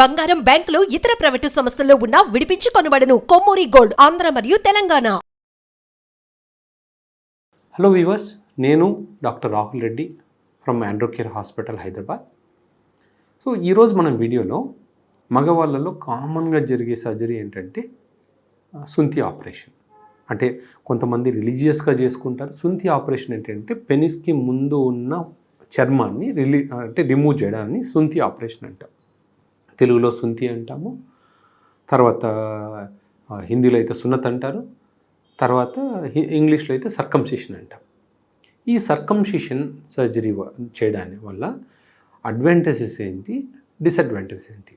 బంగారం బ్యాంకులు ఇతర ప్రైవేటు సంస్థల్లో ఉన్న విడిపించి కొనబడను కొమ్మూరి గోల్డ్ ఆంధ్ర మరియు తెలంగాణ. హలో వివర్స్ నేను doctor Rahul Reddy from Androcare hospital Hyderabad so ఈరోజు మనం వీడియోలో మగవాళ్ళలో కామన్గా జరిగే సర్జరీ ఏంటంటే సుంతి ఆపరేషన్. అంటే కొంతమంది రిలీజియస్గా చేసుకుంటారు. సుంతి ఆపరేషన్ ఏంటంటే పెనిస్కి ముందు ఉన్న చర్మాన్ని రిలీ అంటే రిమూవ్ చేయడాన్ని సుంతి ఆపరేషన్ అంటాం తెలుగులో సుంతి అంటాము. తర్వాత హిందీలో అయితే సున్నత్ అంటారు. తర్వాత ఇంగ్లీష్లో అయితే సర్కంసిషన్ అంటాం. ఈ సర్కంసిషన్ సర్జరీ చేయడాని వల్ల అడ్వాంటేజెస్ ఏంటి? డిసడ్వాంటేజెస్ ఏంటి?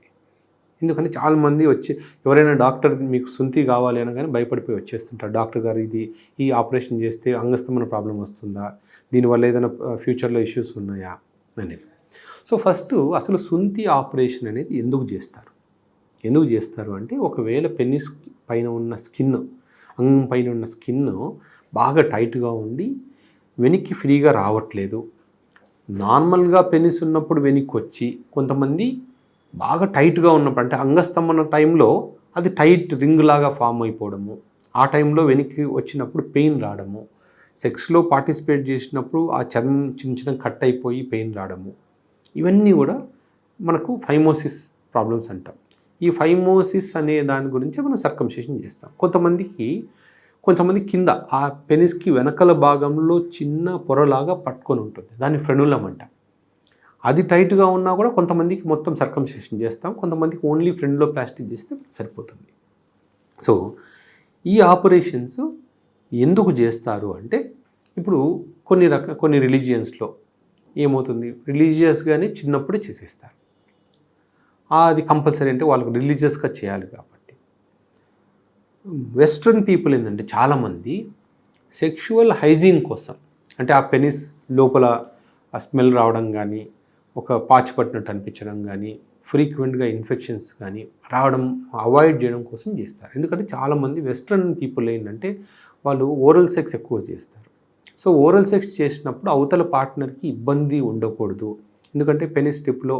ఎందుకంటే చాలామంది వచ్చి ఎవరైనా డాక్టర్ మీకు సుంతి కావాలి అనగానే భయపడిపోయి వచ్చేస్తుంటారు. డాక్టర్ గారు ఇది ఈ ఆపరేషన్ చేస్తే అంగస్థమైన ప్రాబ్లం వస్తుందా? దీనివల్ల ఏదైనా ఫ్యూచర్లో ఇష్యూస్ ఉన్నాయా? అనేది సో ఫస్ట్ అసలు సుంతి ఆపరేషన్ అనేది ఎందుకు చేస్తారు? ఎందుకు చేస్తారు అంటే ఒకవేళ పెన్నిస్ పైన ఉన్న స్కిన్ అంగం పైన ఉన్న స్కిన్ బాగా టైట్గా ఉండి వెనక్కి ఫ్రీగా రావట్లేదు. నార్మల్గా పెనిస్ ఉన్నప్పుడు వెనక్కి వచ్చి కొంతమంది బాగా టైట్గా ఉన్నప్పుడు అంటే అంగస్తంభన టైంలో అది టైట్ రింగ్ లాగా ఫామ్ అయిపోవడము ఆ టైంలో వెనక్కి వచ్చినప్పుడు పెయిన్ రావడము సెక్స్లో పార్టిసిపేట్ చేసినప్పుడు ఆ చర్మం చిన్న చిన్న కట్ అయిపోయి పెయిన్ రావడము ఇవన్నీ కూడా మనకు ఫైమోసిస్ ప్రాబ్లమ్స్ అంటాం. ఈ ఫైమోసిస్ అనే దాని గురించి మనం సర్కంసేషన్ చేస్తాం. కొంతమందికి కొంతమంది కింద ఆ పెనిస్కి వెనకల భాగంలో చిన్న పొరలాగా పట్టుకొని ఉంటుంది. దాన్ని ఫ్రెనులం అంటాం. అది టైట్గా ఉన్నా కూడా కొంతమందికి మొత్తం సర్కంసేషన్ చేస్తాం. కొంతమందికి ఓన్లీ ఫ్రెండ్లో ప్లాస్టిక్ చేస్తే సరిపోతుంది. సో ఈ ఆపరేషన్స్ ఎందుకు చేస్తారు అంటే ఇప్పుడు కొన్ని రక కొన్ని రిలీజియన్స్లో ఏమవుతుంది? రిలీజియస్గానే చిన్నప్పుడు చేసేస్తారు. అది కంపల్సరీ అంటే వాళ్ళకి రిలీజియస్గా చేయాలి కాబట్టి. వెస్ట్రన్ పీపుల్ ఏంటంటే చాలామంది సెక్షువల్ హైజీన్ కోసం అంటే ఆ పెనిస్ లోపల ఆ స్మెల్ రావడం కానీ ఒక పాచి పట్టినట్టు అనిపించడం కానీ ఫ్రీక్వెంట్గా ఇన్ఫెక్షన్స్ కానీ రావడం అవాయిడ్ చేయడం కోసం చేస్తారు. ఎందుకంటే చాలామంది వెస్ట్రన్ పీపుల్ ఏంటంటే వాళ్ళు ఓరల్ సెక్స్ ఎక్కువ చేస్తారు. సో ఓరల్ సెక్స్ చేసినప్పుడు అవతల పార్ట్నర్కి ఇబ్బంది ఉండకూడదు. ఎందుకంటే పెనిస్ టిప్లో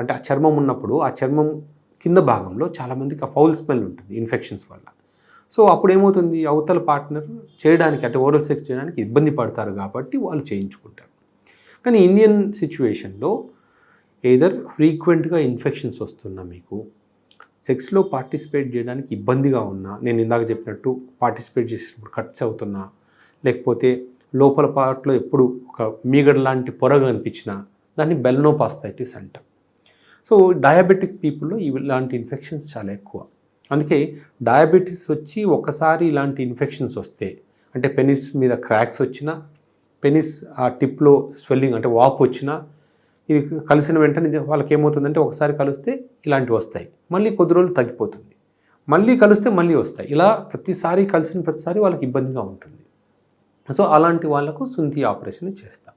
అంటే ఆ చర్మం ఉన్నప్పుడు ఆ చర్మం కింద భాగంలో చాలామందికి ఆ ఫౌల్ స్మెల్ ఉంటుంది ఇన్ఫెక్షన్స్ వల్ల. సో అప్పుడు ఏమవుతుంది అవతల పార్ట్నర్ చేయడానికి అంటే ఓరల్ సెక్స్ చేయడానికి ఇబ్బంది పడతారు కాబట్టి వాళ్ళు చేయించుకుంటారు. కానీ ఇండియన్ సిచ్యువేషన్లో ఏదర్ ఫ్రీక్వెంట్గా ఇన్ఫెక్షన్స్ వస్తున్నా మీకు సెక్స్లో పార్టిసిపేట్ చేయడానికి ఇబ్బందిగా ఉన్నా నేను ఇందాక చెప్పినట్టు పార్టిసిపేట్ చేసినప్పుడు కట్స్ అవుతున్నా లేకపోతే లోపల పార్ట్లో ఎప్పుడు ఒక మీగడ లాంటి పొరగ కనిపించిన దాన్ని బెల్నోపాస్థైటిస్ అంటాం. సో డయాబెటిక్ పీపుల్లో ఇలాంటి ఇన్ఫెక్షన్స్ చాలా ఎక్కువ. అందుకే డయాబెటీస్ వచ్చి ఒకసారి ఇలాంటి ఇన్ఫెక్షన్స్ వస్తే అంటే పెనిస్ మీద క్రాక్స్ వచ్చినా పెనిస్ ఆ టిప్లో స్వెల్లింగ్ అంటే వాపు వచ్చినా ఇది కలిసిన వెంటనే వాళ్ళకి ఏమవుతుందంటే ఒకసారి కలిస్తే ఇలాంటివి వస్తాయి. మళ్ళీ కొద్ది రోజులు తగ్గిపోతుంది. మళ్ళీ కలిస్తే మళ్ళీ వస్తాయి. ఇలా ప్రతిసారి కలిసిన ప్రతిసారి వాళ్ళకి ఇబ్బందిగా ఉంటుంది. సో అలాంటి వాళ్ళకు సుంతి ఆపరేషన్ చేస్తాం.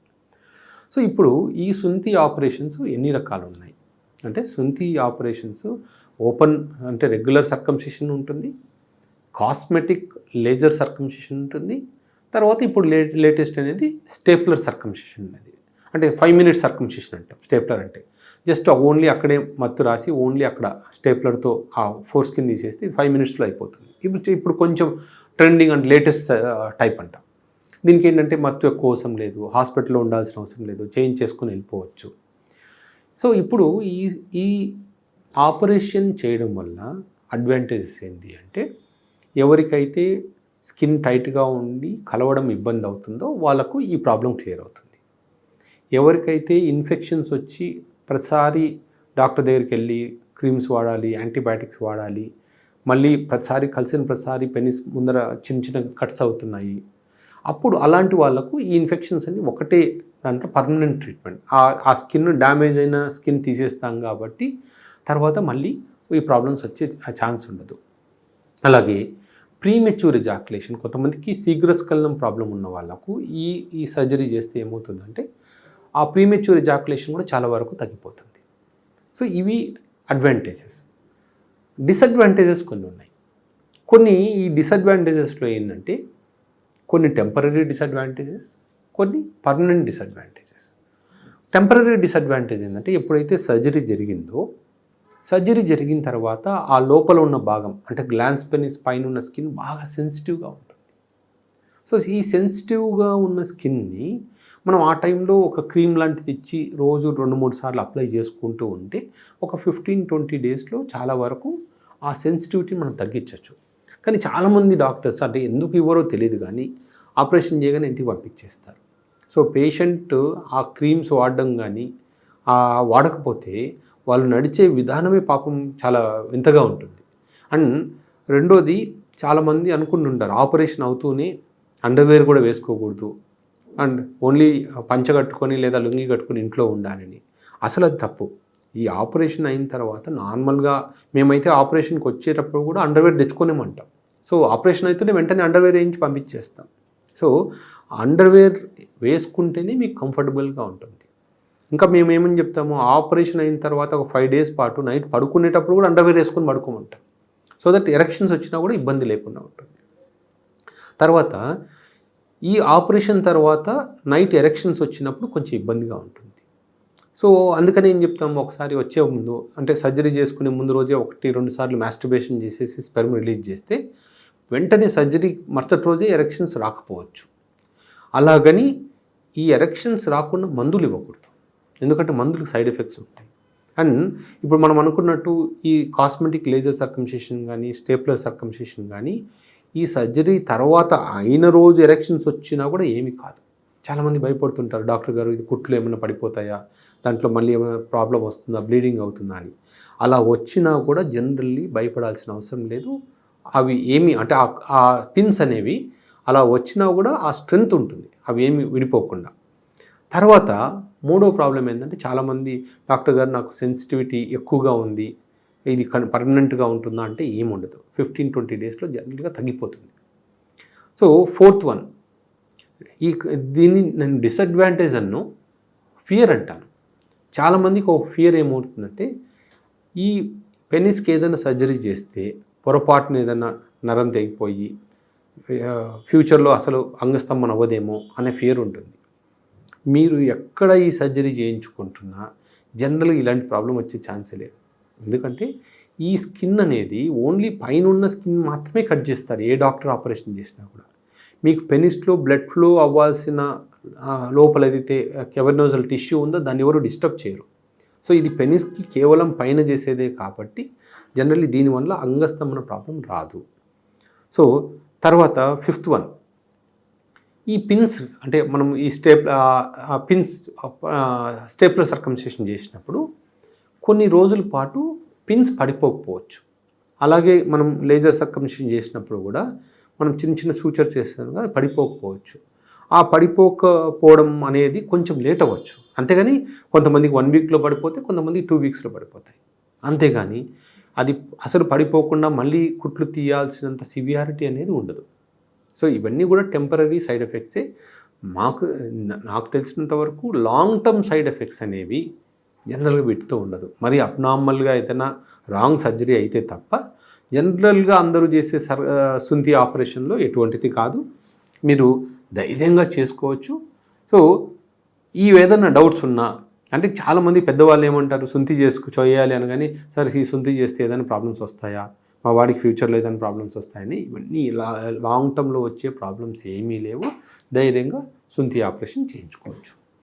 సో ఇప్పుడు ఈ సుంతి ఆపరేషన్స్ ఎన్ని రకాలు ఉన్నాయి అంటే సుంతి ఆపరేషన్స్ ఓపెన్ అంటే రెగ్యులర్ సర్కంసిషన్ ఉంటుంది కాస్మెటిక్ లేజర్ సర్కంసిషన్ ఉంటుంది తర్వాత ఇప్పుడు లే లేటెస్ట్ అనేది స్టేప్లర్ సర్కంసిషన్ అనేది. అంటే ఫైవ్ మినిట్స్ సర్కంసిషన్ అంటాం స్టేప్లర్ అంటే. జస్ట్ ఓన్లీ అక్కడే మత్తు రాసి ఓన్లీ అక్కడ స్టేప్లర్తో ఆ ఫోర్స్ కింద తీసేస్తే ఫైవ్ మినిట్స్లో అయిపోతుంది. ఇప్పుడు ఇప్పుడు కొంచెం ట్రెండింగ్ అండ్ లేటెస్ట్ టైప్ అంటాం. దీనికి ఏంటంటే మత్తు ఎక్కువ అవసరం లేదు. హాస్పిటల్లో ఉండాల్సిన అవసరం లేదు. చేంజ్ చేసుకుని వెళ్ళిపోవచ్చు. సో ఇప్పుడు ఈ ఈ ఆపరేషన్ చేయడం వల్ల అడ్వాంటేజెస్ ఏంటి అంటే ఎవరికైతే స్కిన్ టైట్గా ఉండి కలవడం ఇబ్బంది అవుతుందో వాళ్ళకు ఈ ప్రాబ్లం క్లియర్ అవుతుంది. ఎవరికైతే ఇన్ఫెక్షన్స్ వచ్చి ప్రతిసారి డాక్టర్ దగ్గరికి వెళ్ళి క్రీమ్స్ వాడాలి యాంటీబయాటిక్స్ వాడాలి మళ్ళీ ప్రతిసారి కలిసిన ప్రతిసారి పెనిస్ ముందర చిన్న చిన్న కట్స్ అవుతున్నాయి అప్పుడు అలాంటి వాళ్ళకు ఈ ఇన్ఫెక్షన్స్ అన్ని ఒకటే దాంట్లో పర్మనెంట్ ట్రీట్మెంట్ ఆ స్కిన్ డ్యామేజ్ అయిన స్కిన్ తీసేస్తాం కాబట్టి తర్వాత మళ్ళీ ఈ ప్రాబ్లమ్స్ వచ్చే ఛాన్స్ ఉండదు. అలాగే ప్రీమెచ్యూర్ ఎజాక్యులేషన్ కొంతమందికి శీఘ్రస్కలనం ప్రాబ్లం ఉన్న వాళ్ళకు ఈ ఈ సర్జరీ చేస్తే ఏమవుతుందంటే ఆ ప్రీమెచ్యూర్ ఎజాక్యులేషన్ కూడా చాలా వరకు తగ్గిపోతుంది. సో ఇవి అడ్వాంటేజెస్ డిసడ్వాంటేజెస్ కొన్ని ఉన్నాయి. కొన్ని ఈ డిసడ్వాంటేజెస్లో ఏంటంటే కొన్ని టెంపరీ డిసడ్వాంటేజెస్ కొన్ని పర్మనెంట్ డిసడ్వాంటేజెస్ టెంపరీ డిసడ్వాంటేజ్ ఏంటంటే ఎప్పుడైతే సర్జరీ జరిగిందో సర్జరీ జరిగిన తర్వాత ఆ లోపల ఉన్న భాగం అంటే గ్లాన్స్ పెనిస్ పైన ఉన్న స్కిన్ బాగా సెన్సిటివ్గా ఉంటుంది. సో ఈ సెన్సిటివ్గా ఉన్న స్కిన్ని మనం ఆ టైంలో ఒక క్రీమ్ లాంటిది ఇచ్చి రోజు రెండు మూడు సార్లు అప్లై చేసుకుంటూ ఉంటే ఒక ఫిఫ్టీన్ ట్వంటీ డేస్లో చాలా వరకు ఆ సెన్సిటివిటీ మనం తగ్గించవచ్చు. కానీ చాలామంది డాక్టర్స్ అంటే ఎందుకు ఇవ్వరో తెలియదు కానీ ఆపరేషన్ చేయగానే ఇంటికి పంపించేస్తారు. సో పేషెంట్ ఆ క్రీమ్స్ వాడడం కానీ వాడకపోతే వాళ్ళు నడిచే విధానమే పాపం చాలా వింతగా ఉంటుంది. అండ్ రెండోది చాలామంది అనుకుంటుంటారు ఆపరేషన్ అవుతూనే అండర్వేర్ కూడా వేసుకోకూడదు. అండ్ ఓన్లీ పంచ కట్టుకొని లేదా లుంగి కట్టుకొని ఇంట్లో ఉండాలని. అసలు అది తప్పు. ఈ ఆపరేషన్ అయిన తర్వాత నార్మల్గా మేమైతే ఆపరేషన్కి వచ్చేటప్పుడు కూడా అండర్వేర్ తెచ్చుకోనేమంటాం. సో ఆపరేషన్ అయితేనే వెంటనే అండర్వేర్ వేయించి పంపించేస్తాం. సో అండర్వేర్ వేసుకుంటేనే మీకు కంఫర్టబుల్గా ఉంటుంది. ఇంకా మేము ఏమని చెప్తాము ఆపరేషన్ అయిన తర్వాత ఒక ఫైవ్ డేస్ పాటు నైట్ పడుకునేటప్పుడు కూడా అండర్వేర్ వేసుకొని పడుకోమంటాం. సో దట్ ఎరక్షన్స్ వచ్చినా కూడా ఇబ్బంది లేకుండా ఉంటుంది. తర్వాత ఈ ఆపరేషన్ తర్వాత నైట్ ఎరెక్షన్స్ వచ్చినప్పుడు కొంచెం ఇబ్బందిగా ఉంటుంది. సో అందుకని ఏం చెప్తాము ఒకసారి వచ్చే ముందు అంటే సర్జరీ చేసుకునే ముందు రోజే ఒకటి రెండు సార్లు మాస్టర్బేషన్ చేసేసి స్పెర్మ్ రిలీజ్ చేస్తే వెంటనే సర్జరీ మరుసటి రోజే ఎరెక్షన్స్ రాకపోవచ్చు. అలాగని ఈ ఎరెక్షన్స్ రాకుండా మందులు ఇవ్వకూడదు. ఎందుకంటే మందులకు సైడ్ ఎఫెక్ట్స్ ఉంటాయి. అండ్ ఇప్పుడు మనం అనుకున్నట్టు ఈ కాస్మెటిక్ లేజర్ సర్కంసేషన్ కానీ స్టేప్లర్ సర్కంసేషన్ కానీ ఈ సర్జరీ తర్వాత అయిన రోజు ఎరెక్షన్స్ వచ్చినా కూడా ఏమీ కాదు. చాలామంది భయపడుతుంటారు డాక్టర్ గారు ఇది కుట్లు ఏమైనా పడిపోతాయా? దాంట్లో మళ్ళీ ఏమైనా ప్రాబ్లం వస్తుందా బ్లీడింగ్ అవుతుందా అని. అలా వచ్చినా కూడా జనరల్లీ భయపడాల్సిన అవసరం లేదు. అవి ఏమి అంటే ఆ- ఆ పిన్స్ అనేవి అలా వచ్చినా కూడా ఆ స్ట్రెంగ్త్ ఉంటుంది. అవి ఏమి విడిపోకుండా. తర్వాత మూడో ప్రాబ్లం ఏంటంటే చాలామంది డాక్టర్ గారు నాకు సెన్సిటివిటీ ఎక్కువగా ఉంది ఇది పర్మనెంట్గా ఉంటుందా అంటే ఏముండదు ఫిఫ్టీన్ ట్వంటీ డేస్లో జనరల్గా తగ్గిపోతుంది. సో ఫోర్త్ వన్ ఈ దీన్ని నేను డిసడ్వాంటేజ్ అన్ను ఫియర్ అంటాను. చాలామందికి ఒక ఫియర్ ఏమవుతుందంటే ఈ పెనిస్కి ఏదైనా సర్జరీ చేస్తే పొరపాటున ఏదైనా నరం తెగిపోయి ఫ్యూచర్లో అసలు అంగస్తంభన అవ్వదేమో అనే ఫియర్ ఉంటుంది. మీరు ఎక్కడ ఈ సర్జరీ చేయించుకుంటున్నా జనరల్గా ఇలాంటి ప్రాబ్లం వచ్చే ఛాన్సే లేదు. ఎందుకంటే ఈ స్కిన్ అనేది ఓన్లీ పైన ఉన్న స్కిన్ మాత్రమే కట్ చేస్తారు ఏ డాక్టర్ ఆపరేషన్ చేసినా కూడా. మీకు పెనిస్లో బ్లడ్ ఫ్లో అవ్వాల్సిన లోపల ఏదైతే కెవర్నోజల్ టిష్యూ ఉందో దాన్ని ఎవరు డిస్టర్బ్ చేయరు. సో ఇది పెనిస్కి కేవలం పైన చేసేదే కాబట్టి జనరల్లీ దీనివల్ల అంగస్తంభన ప్రాబ్లం రాదు. సో తర్వాత ఫిఫ్త్ వన్ ఈ పిన్స్ అంటే మనం ఈ స్టేప్ పిన్స్ స్టేప్లో సర్కంసేషన్ చేసినప్పుడు కొన్ని రోజుల పాటు పిన్స్ పడిపోకపోవచ్చు. అలాగే మనం లేజర్ సర్కంసేషన్ చేసినప్పుడు కూడా మనం చిన్న చిన్న సూచర్స్ చేస్తాం కదా పడిపోకపోవచ్చు. ఆ పడిపోకపోవడం అనేది కొంచెం లేట్ అవ్వచ్చు. అంతేగాని కొంతమందికి వన్ వీక్లో పడిపోతే కొంతమందికి టూ వీక్స్లో పడిపోతాయి. అంతేగాని అది అసలు పడిపోకుండా మళ్ళీ కుట్లు తీయాల్సినంత సివియారిటీ అనేది ఉండదు. సో ఇవన్నీ కూడా టెంపరీ సైడ్ ఎఫెక్ట్సే మాకు నాకు తెలిసినంత వరకు లాంగ్ టర్మ్ సైడ్ ఎఫెక్ట్స్ అనేవి జనరల్గా వీటితో ఉండదు. మరి అబ్నార్మల్గా ఏదైనా రాంగ్ సర్జరీ అయితే తప్ప జనరల్గా అందరూ చేసే సర్ సుంతి ఆపరేషన్లో ఎటువంటిది కాదు. మీరు ధైర్యంగా చేసుకోవచ్చు. సో ఈ ఏదైనా డౌట్స్ ఉన్నా అంటే చాలామంది పెద్దవాళ్ళు ఏమంటారు సుంతి చేసుకు చేయాలి అనగానే సరే ఈ సుంతి చేస్తే ఏదైనా ప్రాబ్లమ్స్ వస్తాయా? మా వాడికి ఫ్యూచర్లో ఏదైనా ప్రాబ్లమ్స్ వస్తాయని ఇవన్నీ లా లాంగ్ టర్మ్లో వచ్చే ప్రాబ్లమ్స్ ఏమీ లేవు. ధైర్యంగా సుంతి ఆపరేషన్ చేయించుకోవచ్చు.